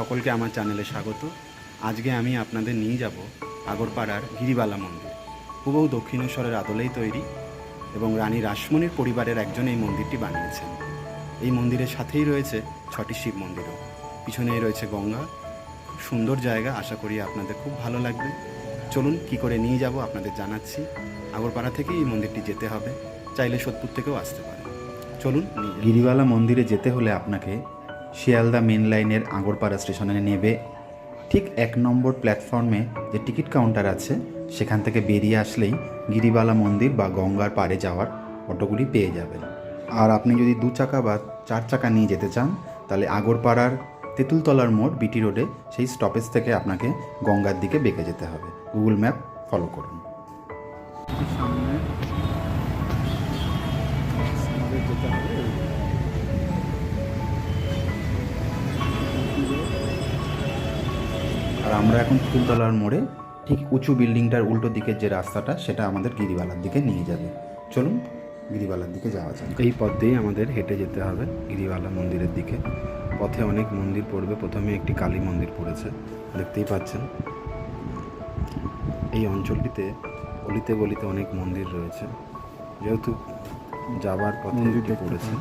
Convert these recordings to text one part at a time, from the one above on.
সকলকে আমার চ্যানেলে স্বাগত। আজকে আমি আপনাদের নিয়ে যাব আগরপাড়ার গিরিবালা মন্দির। হুবহু দক্ষিণেশ্বরের আদলেই তৈরি এবং রানী রাসমণির পরিবারের একজন এই মন্দিরটি বানিয়েছেন। এই মন্দিরের সাথেই রয়েছে ছটি শিব মন্দিরও। পিছনেই রয়েছে গঙ্গা। খুব সুন্দর জায়গা, আশা করি আপনাদের খুব ভালো লাগবে। চলুন কি করে নিয়ে যাব আপনাদের জানাচ্ছি। আগরপাড়া থেকে এই মন্দিরটি যেতে হবে। চাইলে সোদপুর থেকেও আসতে পারে চলুন গিরিবালা মন্দিরে যেতে হলে আপনাকে শিয়ালদা মেন লাইনের আগরপাড়া স্টেশনে নেবে ঠিক এক নম্বর প্ল্যাটফর্মে যে টিকিট কাউন্টার আছে, সেখান থেকে বেরিয়ে আসলেই গিরিবালা মন্দির বা গঙ্গার পাড়ে যাওয়ার অটোগুলি পেয়ে যাবেন। আর আপনি যদি দু চাকা বা চার চাকা নিয়ে যেতে চান, তাহলে আগরপাড়ার তেঁতুলতলার মোড়, বিটি রোডে সেই স্টপেজ থেকে আপনাকে গঙ্গার দিকে বেঁকে যেতে হবে। গুগল ম্যাপ ফলো করুন। আর আমরা এখন তেঁতুলতলার মোড়ে ঠিক উঁচু বিল্ডিংটার উল্টো দিকের যে রাস্তাটা সেটা আমাদের গিরিবালার দিকে নিয়ে যাবে। চলুন গিরিবালার দিকে যাওয়া যাক। এই পথ দিয়েই আমাদের হেঁটে যেতে হবে গিরিবালা মন্দিরের দিকে। পথে অনেক মন্দির পড়বে। প্রথমে একটি কালী মন্দির পড়েছে দেখতেই পাচ্ছেন। এই অঞ্চলটিতে অলিতে গলিতে অনেক মন্দির রয়েছে। যেহেতু যাবার পথে একটি পড়েছে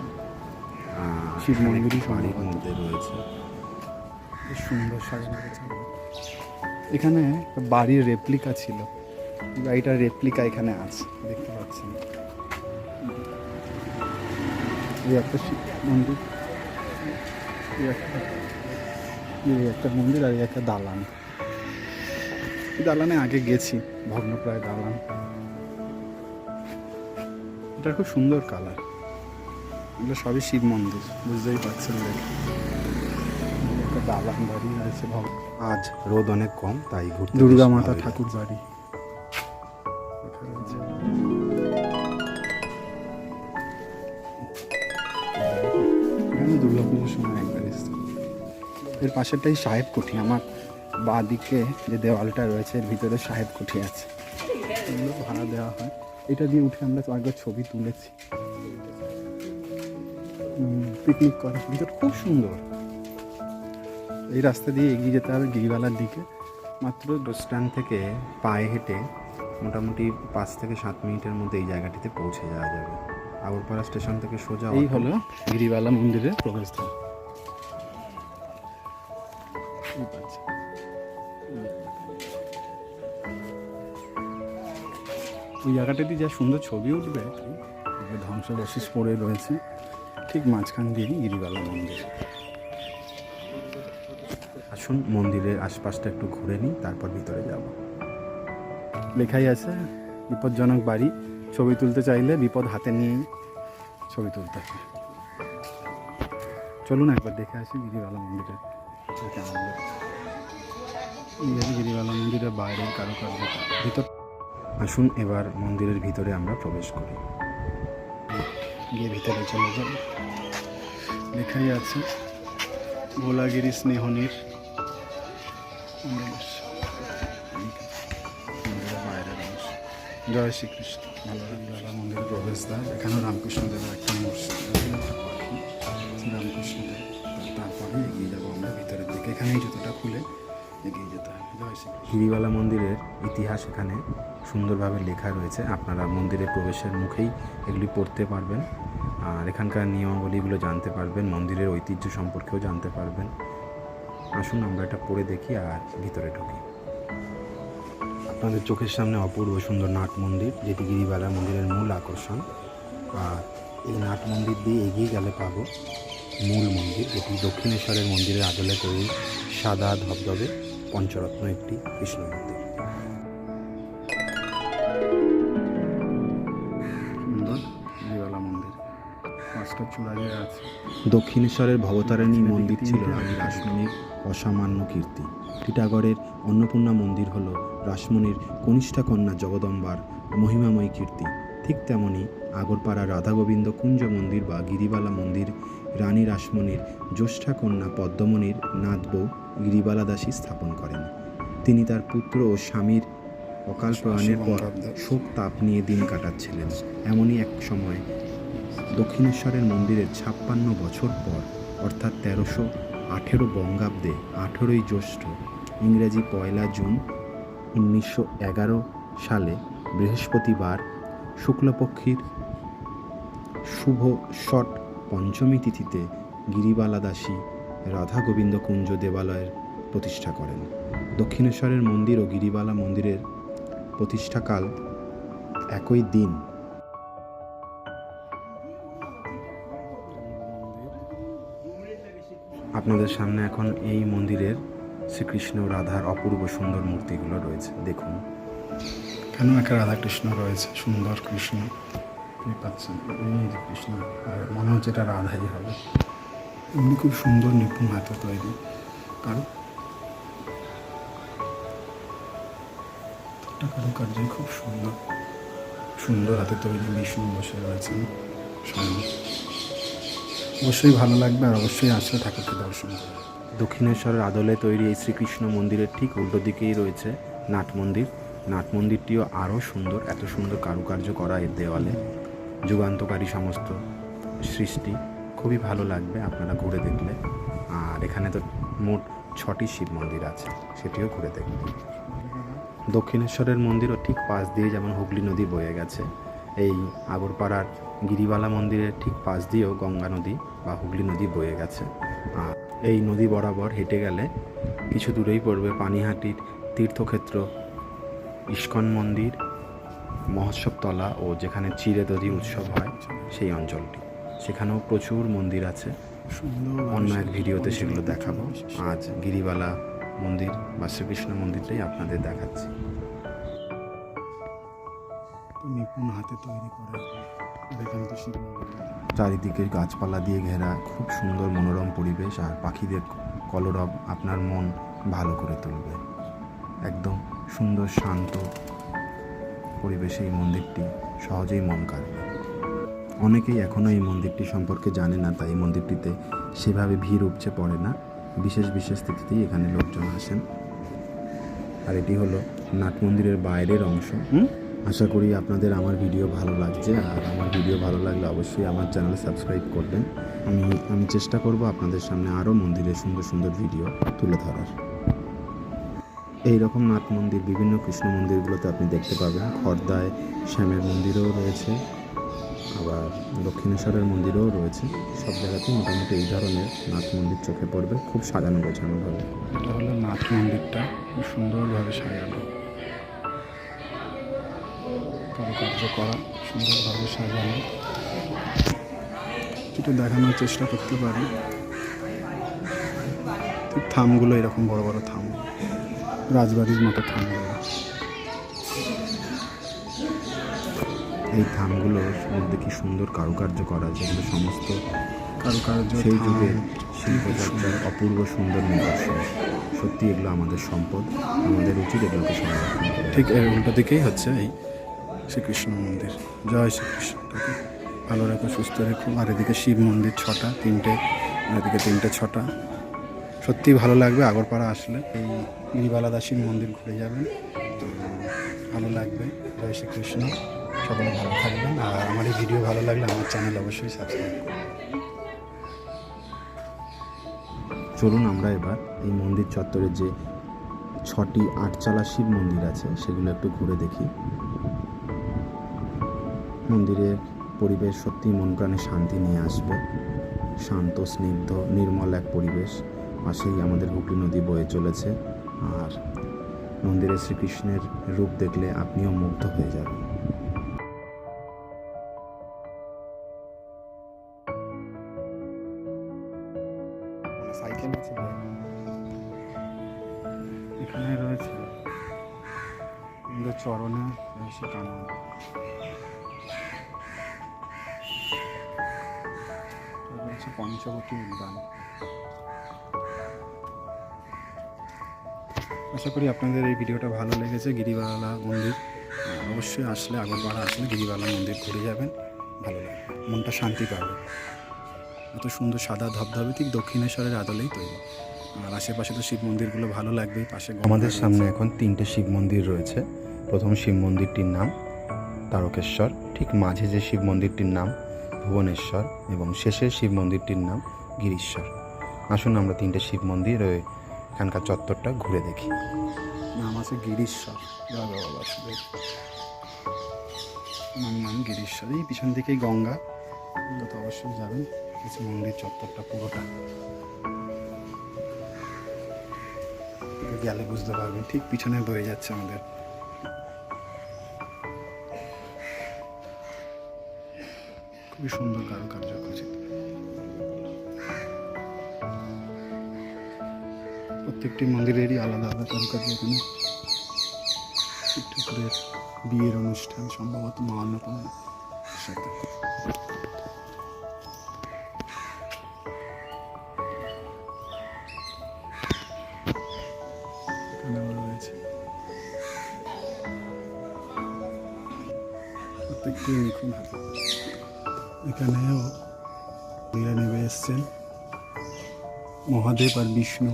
শিব মন্দিরই বাড়ির মধ্যে রয়েছে। বেশ সুন্দর সাজানো এখানে বাড়ির রেপ্লিকা ছিল। বাড়িটার রেপ্লিকা এখানে আছে, দেখতে পাচ্ছেন। এই একটা শিব মন্দির। এই একটা মন্দির আর একটা দালান। দালানে আগে গেছি, ভগ্নপ্রায় দালান। এটা খুব সুন্দর কালার এগুলো সবই শিব মন্দির, বুঝতেই পারছেন দেখে। দালান বাড়ি আজ রোদ অনেক কম তাই ঘুরতে দুর্গা মাতা ঠাকুর বাড়ি। এখানে আছে। এখানে দুর্গা পুজোর সময় একবার এর পাশেরটাই সাহেব কুঠি আমার বাঁ দিকে যে দেওয়ালটা রয়েছে এর ভিতরে সাহেব কুঠি আছে। এগুলো ভাড়া দেওয়া হয়। এটা দিয়ে উঠে আমরা একবার ছবি তুলেছি। পিকনিক করার ভিতর খুব সুন্দর। এই রাস্তা দিয়ে এগিয়ে যেতে হবে গিরিবালার দিকে। মাত্র বাস স্ট্যান্ড থেকে পায়ে হেঁটে মোটামুটি পাঁচ থেকে সাত মিনিটের মধ্যে এই জায়গাটিতে পৌঁছে যাওয়া যাবে। আগরপাড়া স্টেশন থেকে সোজা এই হলো গিরিবালা মন্দিরের প্রবেশদ্বার। ওই জায়গাটাতে যা সুন্দর ছবি উঠবে ধ্বংসাবশেষ পড়ে রয়েছে। ঠিক মাঝখান দিয়েই গিরিবালা মন্দির। আসুন, মন্দিরের আশপাশটা একটু ঘুরে নিই, তারপর ভিতরে যাব। লেখাই আছে, বিপজ্জনক বাড়ি, ছবি তুলতে চাইলে বিপদ হাতে নিয়ে ছবি তুলতে হয়। চলুন একবার দেখে আসি গিরিবালা মন্দিরে গিরিবালা মন্দিরের বাইরের কারুকার্যটা, ভিতর আসুন এবার মন্দিরের ভিতরে আমরা প্রবেশ করি। গিয়ে ভিতরে চলে যাব লেখাই আছে ভোলাগিরি স্নেহনীর জয় শ্রীকৃষ্ণ। ভালো গিরিবালা মন্দিরের প্রবেশদ্বার এখানেও রামকৃষ্ণদেবের একটা মূর্তি শ্রীরামকৃষ্ণদেব তারপরে এগিয়ে যাব আমরা ভিতরের দিকে। এখানেই জুতোটা খুলে এগিয়ে যেতে হবে। জয় শ্রীকৃষ্ণ। গিরিবালা মন্দিরের ইতিহাস এখানে সুন্দরভাবে লেখা রয়েছে। আপনারা মন্দিরে প্রবেশের মুখেই এগুলি পড়তে পারবেন। আর এখানকার নিয়মাবলীগুলো জানতে পারবেন মন্দিরের ঐতিহ্য সম্পর্কেও জানতে পারবেন। আসুন আমরা এটা পড়ে দেখি আর ভিতরে ঢুকি। আপনাদের চোখের সামনে অপূর্ব সুন্দর নাট মন্দির যেটি গিরিবালা মন্দিরের মূল আকর্ষণ। আর এই নাট মন্দির দিয়ে এগিয়ে গেলে পাবো মূল মন্দির যেটি দক্ষিণেশ্বরের মন্দিরের আদলে তৈরি সাদা ধবধবে পঞ্চরত্ন একটি কৃষ্ণ মন্দির। সুন্দর গিরিবালা মন্দির। পাঁচটা চূড়া আছে। দক্ষিণেশ্বরের ভবতারিণী মন্দির ছিল রানী রাসমণির অসামান্য কীর্তি। টিটাগড়ের অন্নপূর্ণা মন্দির হল রাসমণির কনিষ্ঠা কন্যা জগদম্বার মহিমাময়ী কীর্তি। ঠিক তেমনি আগরপাড়া রাধাগোবিন্দ কুঞ্জ মন্দির বা গিরিবালা মন্দির, রানী রাসমণির জ্যেষ্ঠা কন্যা পদ্মমণির নাথবউ গিরিবালা দাসী স্থাপন করেন। তিনি তার পুত্র ও স্বামীর অকাল প্রয়াণের পর শোক তাপ নিয়ে দিন কাটাচ্ছিলেন। এমনই এক সময় দক্ষিণেশ্বরের মন্দিরের ছাপ্পান্ন বছর পর, অর্থাৎ তেরোশো আঠেরো বঙ্গাব্দে আঠেরোই জ্যৈষ্ঠ, ইংরেজি পয়লা জুন উনিশশো এগারো সালে বৃহস্পতিবার শুক্লপক্ষীর শুভ ষট পঞ্চমী তিথিতে গিরিবালা দাসী রাধা গোবিন্দ কুঞ্জ দেবালয়ের প্রতিষ্ঠা করেন। দক্ষিণেশ্বরের মন্দির ও গিরিবালা মন্দিরের প্রতিষ্ঠাকাল একই দিন আপনাদের সামনে এখন এই মন্দিরের শ্রীকৃষ্ণ রাধার অপূর্ব সুন্দর মূর্তিগুলো রয়েছে। দেখুন। কেন একটা রাধাকৃষ্ণ রয়েছে? সুন্দর কৃষ্ণ। পাচ্ছেন। এই যে কৃষ্ণ। মনে হচ্ছে এটা রাধাই হবে। এমনি খুব সুন্দর নিপুণ হাতে তৈরি। কারণ একটা কারুকার্যই খুব সুন্দর। সুন্দর হাতে তৈরি বিষ্ণু বসে রয়েছেন সামনে অবশ্যই ভালো লাগবে আর অবশ্যই আসলে ঠাকুরকে দর্শন করবে দক্ষিণেশ্বরের আদলে তৈরি এই শ্রীকৃষ্ণ মন্দিরের ঠিক উল্টো দিকেই রয়েছে নাট মন্দির। নাট মন্দিরটিও আরও সুন্দর, এত সুন্দর কারুকার্য করা এর দেওয়ালে। যুগান্তকারী সমস্ত সৃষ্টি, খুবই ভালো লাগবে আপনারা ঘুরে দেখলে। আর এখানে তো মোট ছটি শিব মন্দির আছে, সেটিও ঘুরে দেখবেন দক্ষিণেশ্বরের মন্দিরও ঠিক পাশ দিয়ে যেমন হুগলি নদী বয়ে গেছে এই আগরপাড়ার গিরিবালা মন্দিরের ঠিক পাশ দিয়েও গঙ্গা নদী বা হুগলি নদী বয়ে গেছে। আর এই নদী বরাবর হেঁটে গেলে কিছু দূরেই পড়বে পানিহাটির তীর্থক্ষেত্র, ইস্কন মন্দির, মহোৎসবতলা ও যেখানে চিরে দধি উৎসব হয় সেই অঞ্চলটি। সেখানেও প্রচুর মন্দির আছে। অন্য এক ভিডিওতে সেগুলো দেখাবো। আজ গিরিবালা মন্দির বা শ্রীকৃষ্ণ মন্দিরটাই আপনাদের দেখাচ্ছি। নিপুণ হাতে তৈরি করে চারিদিকে গাছপালা দিয়ে ঘেরা খুব সুন্দর মনোরম পরিবেশ আর পাখিদের কলরব আপনার মন ভালো করে তুলবে। একদম সুন্দর, শান্ত পরিবেশে এই মন্দিরটি সহজেই মন কাড়বে। অনেকেই এখনও এই মন্দিরটি সম্পর্কে জানে না, তাই মন্দিরটিতে সেভাবে ভিড় উপচে পড়ে না। বিশেষ বিশেষ তিথিতেই এখানে লোকজন আসেন। আর এটি হলো নাট মন্দিরের বাইরের অংশ। আশা করি আপনাদের আমার ভিডিও ভালো লাগছে। আর আমার ভিডিও ভালো লাগলে অবশ্যই আমার চ্যানেল সাবস্ক্রাইব করবেন। আমি আমি চেষ্টা করব আপনাদের সামনে আরও মন্দিরের সুন্দর সুন্দর ভিডিও তুলে ধরার। এই রকম নাট মন্দির, বিভিন্ন কৃষ্ণ মন্দিরগুলোতে আপনি দেখতে পাবেন। খর্দায় শ্যামের মন্দিরও রয়েছে। আবার দক্ষিণেশ্বরের মন্দিরও রয়েছে। সব জায়গাতেই মোটামুটি এই ধরনের নাট মন্দির চোখে পড়বে। খুব সাজানো গোছানোভাবে এটা হলো নাথ মন্দিরটা খুব সুন্দরভাবে সাজানো। কারুকার্য করা সুন্দরভাবে সাজানো। একটু দেখানোর চেষ্টা করতে পারি। থামগুলো এরকম বড় বড় থাম। রাজবাড়ির মতো থামগুলো। এই থামগুলোর মধ্যে কি সুন্দর কারুকার্য করা যেগুলো সমস্ত কারুকার্য সেই যুগের শিল্পচর্চার অপূর্ব সুন্দর নিদর্শন। সত্যি এগুলো আমাদের সম্পদ। আমাদের উচিত এগুলোকে সংরক্ষণ ঠিক এর উল্টো দিকেই হচ্ছে এই শ্রীকৃষ্ণ মন্দির। জয় শ্রীকৃষ্ণ। ভালো রেখো, সুস্থ রেখো। আর এদিকে শিব মন্দির ছটা, তিনটে এদিকে তিনটে, ছটা। সত্যি ভালো লাগবে, আগরপাড়া আসলে। এই গিরিবালা দাসীর মন্দির ঘুরে যাবেন। ভালো লাগবে। জয় শ্রীকৃষ্ণ। সকলে ভালো থাকবেন। আর আমার এই ভিডিও ভালো লাগলে আমার চ্যানেল অবশ্যই সাবস্ক্রাইব করবেন। চলুন আমরা এবার এই মন্দির চত্বরে যে ছটি আটচালা শিব মন্দির আছে, সেগুলো একটু ঘুরে দেখি। মন্দিরের পরিবেশ সত্যিই মন প্রাণে শান্তি নিয়ে আসবে। শান্ত, স্নিগ্ধ, নির্মল এক পরিবেশ। পাশেই আমাদের হুগলি নদী বয়ে চলেছে। আর মন্দিরে শ্রীকৃষ্ণের রূপ দেখলে আপনিও মুগ্ধ হয়ে যাবেন। ভালো লেগেছে গিরিবালা মন্দির। অবশ্যই আসলে আগরপাড়া আসলে গিরিবালা মন্দির ঘুরে যাবেন ভালো লাগবে মনটা শান্তি পাবে। এত সুন্দর সাদা ধবধবে ঠিক দক্ষিণেশ্বরের আদলেই তৈরি। আর আশেপাশে তো শিব মন্দিরগুলো ভালো লাগবেই পাশে আমাদের সামনে এখন তিনটে শিব মন্দির রয়েছে। প্রথম শিব মন্দিরটির নাম তারকেশ্বর ঠিক মাঝে যে শিব মন্দিরটির নাম ভুবনেশ্বর এবং শেষের শিব মন্দিরটির নাম গিরিশ্বর। আসুন আমরা তিনটে শিব মন্দির এখানকার চত্বরটা ঘুরে দেখি। নাম আছে গিরিশ্বর। জয় বাবা বাসুদেব। নাম নাম গিরিশ্বর। এই পিছন দিকেই গঙ্গা। তো অবশ্যই যাবেন। কিছু মন্দির চত্বরটা পুরোটা। গেলে বুঝতে পারবেন, ঠিক পিছনে বয়ে যাচ্ছে আমাদের। খুবই সুন্দর কারুকার্য। প্রত্যেকটি মন্দিরেরই আলাদা আলাদা কারুকার্য এখানে। ঠাকুরের বিয়ের অনুষ্ঠান সম্ভবত মা অন্নপূর্ণার সাথে প্রত্যেকটি এখানেও মীরা নেমে এসছেন। মহাদেব আর বিষ্ণু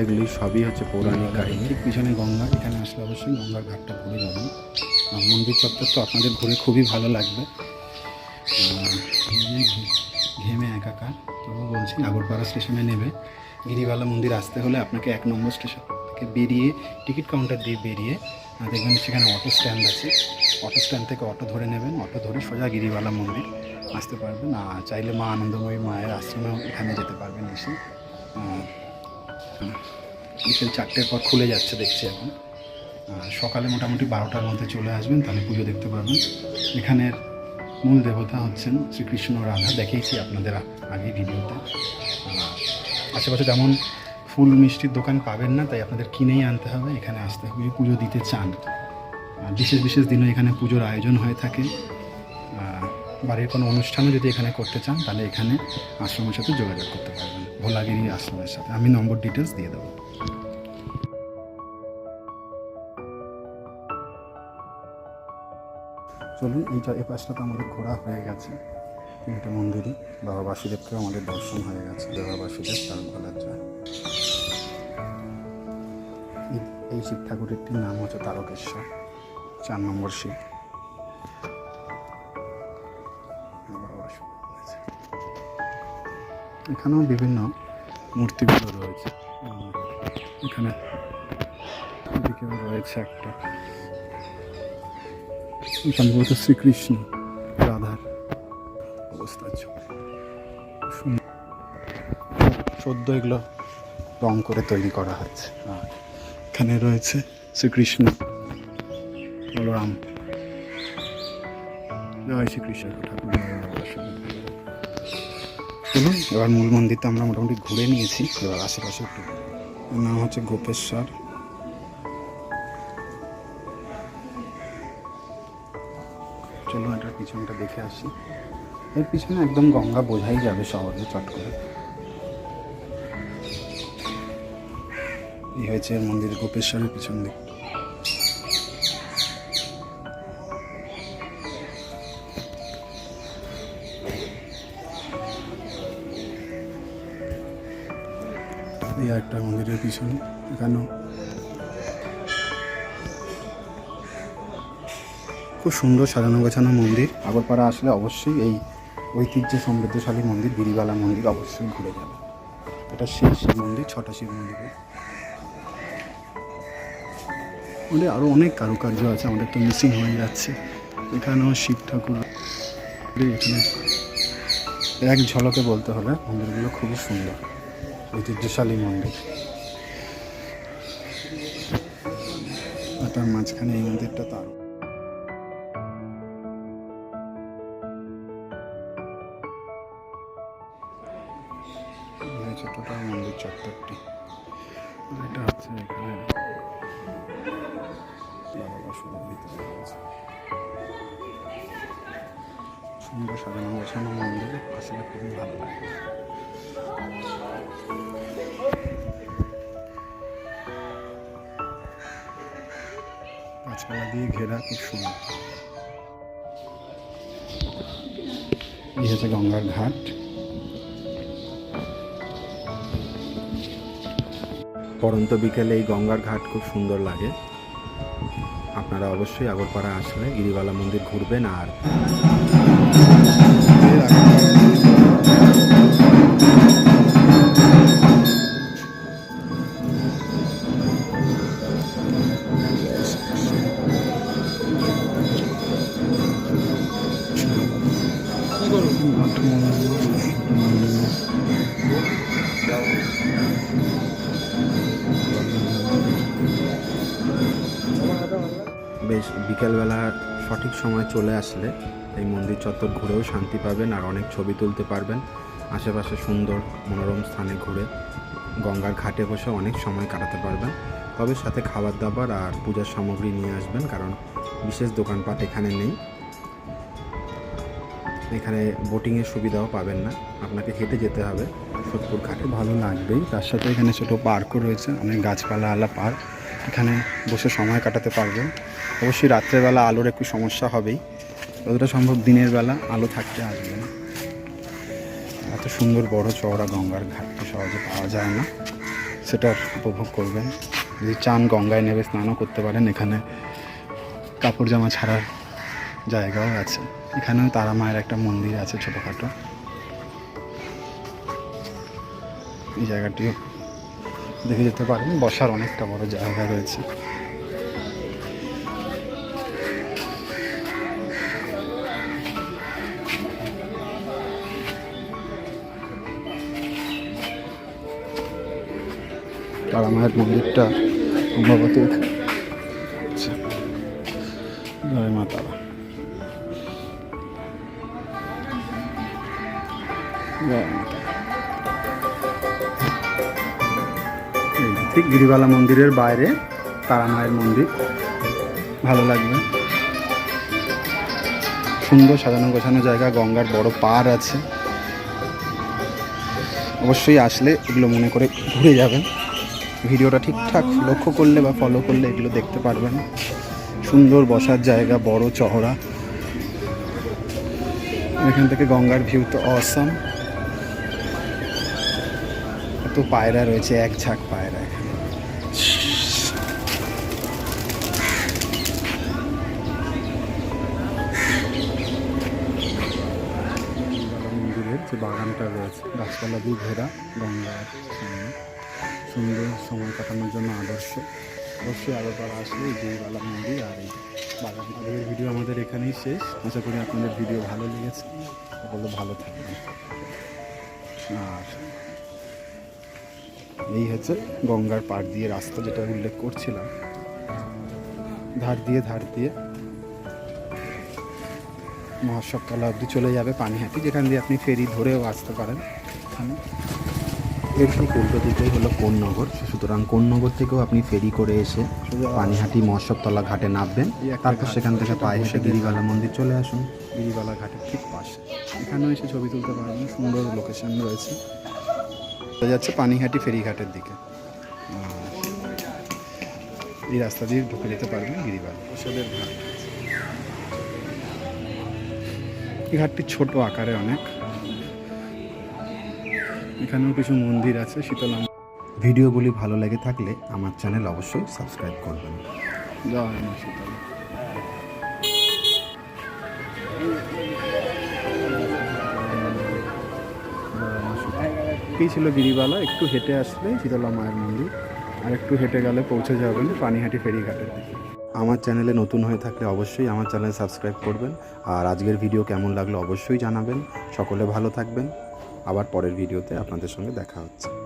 এগুলি সবই হচ্ছে পৌরাণিক কাহিনী। ঠিক পিছনে গঙ্গা, এখানে আসলে অবশ্যই গঙ্গার ঘাটটা ঘুরে আর মন্দির চত্বর তো আপনাদের ঘুরে খুবই ভালো লাগবে। ঘেমে একাকার তবু বলছি আগরপাড়া স্টেশনে নেবে। গিরিবালা মন্দির আসতে হলে আপনাকে এক নম্বর স্টেশন থেকে বেরিয়ে টিকিট কাউন্টার দিয়ে বেরিয়ে দেখবেন সেখানে অটো স্ট্যান্ড আছে। অটো স্ট্যান্ড থেকে অটো ধরে নেবেন, অটো ধরে সোজা গিরিবালা মন্দির আসতে পারবেন। আর চাইলে মা আনন্দময়ী মায়ের আশ্রমেও এখানে যেতে পারবেন এসে। বিকেল চারটের পর খুলে যাচ্ছে, দেখছি এখন। সকালে মোটামুটি বারোটার মধ্যে চলে আসবেন, তাহলে পুজো দেখতে পাবেন এখানের মূল দেবতা হচ্ছেন শ্রীকৃষ্ণ রাধা, দেখেইছি আপনাদের আগে ভিডিওতে। আশেপাশে তেমন ফুল মিষ্টির দোকান পাবেন না, তাই আপনাদের কিনেই আনতে হবে, এখানে আসতে হবে, পুজো দিতে চান। বিশেষ বিশেষ দিনে এখানে পুজোর আয়োজন হয়ে থাকে। বাড়ির কোনো অনুষ্ঠানও যদি এখানে করতে চান, তাহলে এখানে আশ্রমের সাথে যোগাযোগ করতে পারবেন। ভোলাগিরি আশ্রমের সাথে। আমি নম্বর ডিটেলস দিয়ে দেবো। চলুন এই চ- এই পাশটা তো আমাদের ঘোরা হয়ে গেছে। তিনটে মন্দিরই। বাবা বাসুদেবকেও আমাদের দর্শন হয়ে গেছে। বাবা বাসুদেব, তার জয়। এই- এই শিব ঠাকুরেরটির নাম হচ্ছে তারকেশ্বর। চার নম্বর শিব। এখানেও বিভিন্ন মূর্তিগুলো রয়েছে। এখানে এদিকেও রয়েছে একটা। সম্ভবত শ্রীকৃষ্ণ, রাধার অবস্থা সদ্য এগুলো রং করে তৈরি করা হয়েছে এখানে রয়েছে শ্রীকৃষ্ণ, বলরাম। জয় শ্রীকৃষ্ণ। ঠাকুর। চলুন এবার মূল মন্দিরটা আমরা মোটামুটি ঘুরে নিয়েছি। এবার আশেপাশে একটু নাম হচ্ছে গোপেশ্বর। চলুন এটার পিছনটা দেখে আসি। এর পিছনে একদম গঙ্গা বোঝাই যাবে সহজে, চট করে। এই হয়েছে মন্দির গোপেশ্বরের পিছন দিক। একটা মন্দিরের পিছনে, এখানেও। খুব সুন্দর সাজানো গোছানো মন্দির। আগরপাড়া আসলে অবশ্যই এই ঐতিহ্য সমৃদ্ধশালী মন্দির, গিরিবালা মন্দির অবশ্যই ঘুরে যাবে। এটা শেষ শিব মন্দির, ছটা শিব মন্দিরে। আমাদের আরও অনেক কারুকার্য আছে, আমাদের তো মিসিং হয়ে যাচ্ছে। এখানেও শিব ঠাকুর এক ঝলকে বলতে হলে মন্দিরগুলো খুবই সুন্দর। ঐতিহ্যশালী মন্দির। তার মাঝখানে এই মন্দিরটা তার টোটাল মন্দির চত্বরটি। এটা হচ্ছে এখানে সুন্দর সাজানো গোছানো মন্দির আসলে খুবই ভালো লাগে। গাছপালা দিয়ে ঘেরা খুব সুন্দর। এই হচ্ছে গঙ্গার ঘাট। পরন্ত বিকেলে এই গঙ্গার ঘাট খুব সুন্দর লাগে। আপনারা অবশ্যই আগরপাড়া আসলে গিরিবালা মন্দির ঘুরবেন আর সঠিক সময় চলে আসলে এই মন্দির চত্বর ঘুরেও শান্তি পাবেন আর অনেক ছবি তুলতে পারবেন। আশেপাশে সুন্দর মনোরম স্থানে ঘুরে গঙ্গার ঘাটে বসে অনেক সময় কাটাতে পারবেন। তবে সাথে খাবার দাবার আর পূজার সামগ্রী নিয়ে আসবেন কারণ বিশেষ দোকানপাট এখানে নেই। এখানে বোটিংয়ের সুবিধাও পাবেন না। আপনাকে হেঁটে যেতে হবে। সোদপুর ঘাটে ভালো লাগবেই। তার সাথে এখানে ছোটো পার্কও রয়েছে। অনেক গাছপালা আলা পার্ক এখানে বসে সময় কাটাতে পারবেন। অবশ্যই রাত্রেবেলা আলোর একটু সমস্যা হবেই। যতটা সম্ভব দিনের বেলা আলো থাকতে আসবে না। এত সুন্দর বড় চওড়া গঙ্গার ঘাটটি সহজে পাওয়া যায় না। সেটার উপভোগ করবেন। যদি চান গঙ্গায় নেবে স্নানও করতে পারেন, এখানে কাপড় জামা ছাড়ার জায়গাও আছে। এখানেও তারা মায়ের একটা মন্দির আছে ছোটোখাটো। এই জায়গাটিও দেখে যেতে পারেন। বসার অনেকটা বড় জায়গা রয়েছে। তারা মায়ের মন্দিরটা সম্ভবত। আচ্ছা। জয় মা তারা। ঠিক গিরিবালা মন্দিরের বাইরে তারা মায়ের মন্দির। ভালো লাগবে। সুন্দর সাজানো গোছানো জায়গা, গঙ্গার বড় পাড় আছে। অবশ্যই আসলে এগুলো মনে করে ঘুরে যাবেন। ভিডিওটা ঠিকঠাক লক্ষ্য করলে বা ফলো করলে এগুলো দেখতে পারবেন। সুন্দর বসার জায়গা, বড় চহড়া এখান থেকে গঙ্গার ভিউ তো অসাম এত পায়রা রয়েছে, এক ঝাঁক পায়রা এখানে। যে বাগানটা রয়েছে, গাছপালা দিয়ে ঘেরা গঙ্গার সামনে। সুন্দর সময় কাটানোর জন্য আদর্শ। অবশ্যই আগরপাড়া আসলে এই জয়বালা মন্দির আর এই বাগান ভিডিও আমাদের এখানেই শেষ। আশা করি আপনাদের ভিডিও ভালো লেগেছে। সকলে ভালো থাকবেন। আর এই হচ্ছে গঙ্গার পাড় দিয়ে রাস্তা যেটা উল্লেখ করছিলাম। ধার দিয়ে ধার দিয়ে মহোৎসব তলা অবধি চলে যাবে পানিহাটি, যেখান দিয়ে আপনি ফেরি ধরেও আসতে পারেন। এখানে এর ঠিক উল্টো দিকেই হলো কোন্নগর সুতরাং কোন্নগর থেকেও আপনি ফেরি করে এসে পানিহাটি মহোৎসবতলা ঘাটে নামবেন। তারপর সেখান থেকে পায়ে দেখে গিরিবালা মন্দির চলে আসুন। গিরিবালা ঘাটের ঠিক পাশে। এখানেও এসে ছবি তুলতে পারবেন সুন্দর লোকেশন রয়েছে। যাচ্ছে পানিহাটি ফেরিঘাটের দিকে। এই রাস্তা দিয়ে ঢুকে যেতে পারবেন গিরিবালা। প্রসাদের ঘাট। এই ঘাটটি ছোট আকারে অনেক। এখানেও কিছু মন্দির আছে শীতলা ভিডিওগুলি ভালো লেগে থাকলে আমার চ্যানেল অবশ্যই সাবস্ক্রাইব করবেন। জয় মা শীতলা। এই ছিল গিরিবালা একটু হেঁটে আসলে শীতলা মায়ের মন্দির আর একটু হেঁটে গেলে পৌঁছে যাবেন পানিহাটি ফেরিঘাটের দিকে। আমার চ্যানেলে নতুন হয়ে থাকলে অবশ্যই আমার চ্যানেল সাবস্ক্রাইব করবেন আর আজকের ভিডিও কেমন লাগল অবশ্যই জানাবেন। সকলে ভালো থাকবেন। আবার পরের ভিডিওতে আপনাদের সঙ্গে দেখা হচ্ছে।